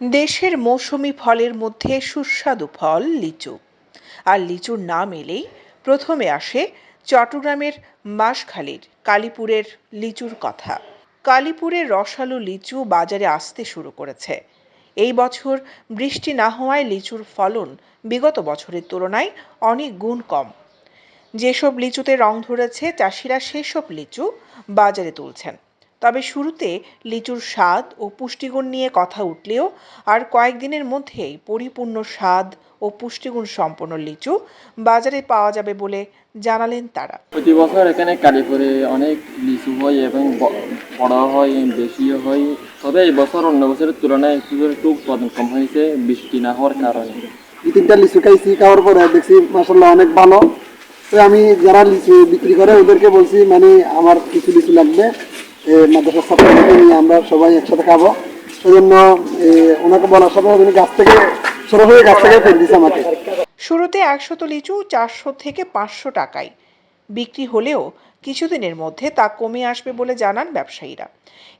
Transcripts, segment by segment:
দেশের মৌসুমি ফলের মধ্যে সুস্বাদু ফল লিচু। আর লিচুর নাম এলেই প্রথমে আসে চট্টগ্রামের বাঁশখালীর কালীপুরের লিচুর কথা। কালীপুরের রসালো লিচু বাজারে আসতে শুরু করেছে। এই বছর বৃষ্টি না হওয়ায় লিচুর ফলন বিগত বছরের তুলনায় অনেক গুণ কম। যেসব লিচুতে রং ধরেছে, চাষিরা সেসব লিচু বাজারে তুলছেন। তবে শুরুতে লিচুর স্বাদ ও পুষ্টিগুণ নিয়ে কথা উঠলেও আর কয়েকদিনের মধ্যেই পরিপূর্ণ স্বাদ ও পুষ্টিগুণ সম্পন্ন লিচু বাজারে পাওয়া যাবে বলে জানালেন তারা। প্রতি বছর এখানে কালীপুরে অনেক লিচু হয় এবং বড় হয় বেশিও হয়। তবে এই বছর অন্য বছরের তুলনায় একটু একটু উৎপাদন কম হয়েছে বৃষ্টি না হওয়ার কারণে। দু তিনটা লিচু খাইছি খাওয়ার পরে দেখছি মাসাল্লাহ অনেক ভালো। তো আমি যারা লিচু বিক্রি করে ওদেরকে বলছি মানে আমার কিছু লিচু লাগবে। মাদ্রাসার ছাত্রদেরকে নিয়ে আমরা সবাই একসাথে খাব। সেজন্য ওনাকে বলার সাথে উনি গাছ থেকে গাছ থেকে আমাকে। শুরুতে একশত লিচু, চারশো থেকে পাঁচশো টাকায়। বিক্রি হলেও কিছুদিনের মধ্যে তা কমে আসবে বলে জানান ব্যবসায়ীরা।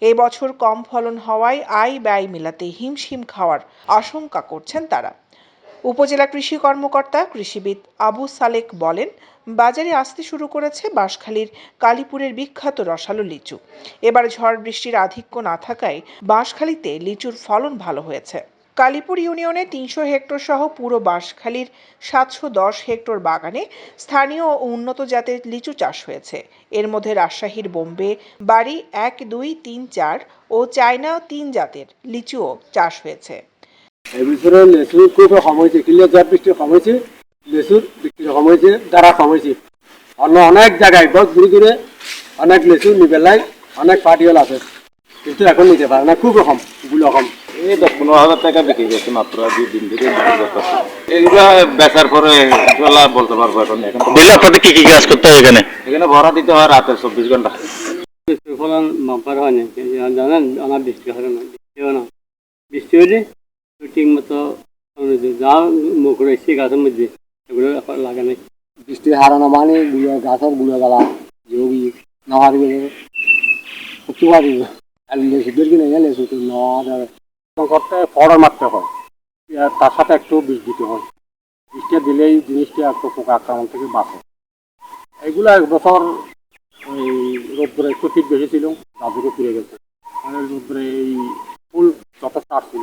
এই বছর কম ফলন হওয়ায় আয় ব্যয় মেলাতে হিমশিম খাওয়ার আশঙ্কা করছেন তারা। উপজেলা কৃষি কর্মকর্তা কৃষিবিদ আবু সালেক বলেন, বাজারে আসতে শুরু করেছে বাঁশখালীর কালীপুরের বিখ্যাত রসালো লিচু। এবার ঝড় বৃষ্টির আধিক্য না থাকায় বাঁশখালীতে লিচুর ফলন ভালো হয়েছে। কালীপুর ইউনিয়নে তিনশো হেক্টর সহ পুরো বাঁশখালীর সাতশো দশ হেক্টর বাগানে স্থানীয় ও উন্নত জাতের লিচু চাষ হয়েছে। এর মধ্যে রাজশাহীর বোম্বে, বাড়ি এক দুই তিন চার ও চায়না তিন জাতের লিচুও চাষ হয়েছে। এই বছরে লেচু খুব কম হয়েছে কিলিয়ার ঝড় বৃষ্টি কম হয়েছে লেচুর বিক্রি কম হয়েছে দ্বারা কম হয়েছে অন্য অনেক জায়গায় দশ দূরে দূরে অনেক লেচু নিবেলাই অনেক পার্টিওয়াল আছে। কিন্তু এখন নিতে পারে না খুব কমগুলো কম। এই দশ পনেরো হাজার টাকা বিক্রি করছে মাত্র দুই দিন থেকে এগুলো বেচার পরে ইনশাল্লাহ বলতে পারব এখন। এখন তো- আপনাদের কি কি কাজ করতে হয় এখানে? এখানে ভরা দিতে হয় রাতে চব্বিশ ঘণ্টা ফলন বাম্পার হয় না জানেন আমার বৃষ্টি হয় না বৃষ্টি হয় না? বৃষ্টি হলে ঠিক মতো যা মুখ রয়েছে গাছের মধ্যে এগুলো লাগে নাই। বৃষ্টি হারানো মানে গুলো গাছেরগুলো গালা যোগী নহারগুলো পারি আর তো করতে হয়। তার সাথে একটু দিতে হয়। বৃষ্টি দিলেই জিনিসটা একটু পোকা আক্রমণ থেকে বাঁচে। এগুলো এক বছর ওই রোদ্রে একটু ঠিক বেশি ছিল গাছগুলো পুড়ে গেছে। রোদ্রে এই ফুল যথেষ্ট আসছিল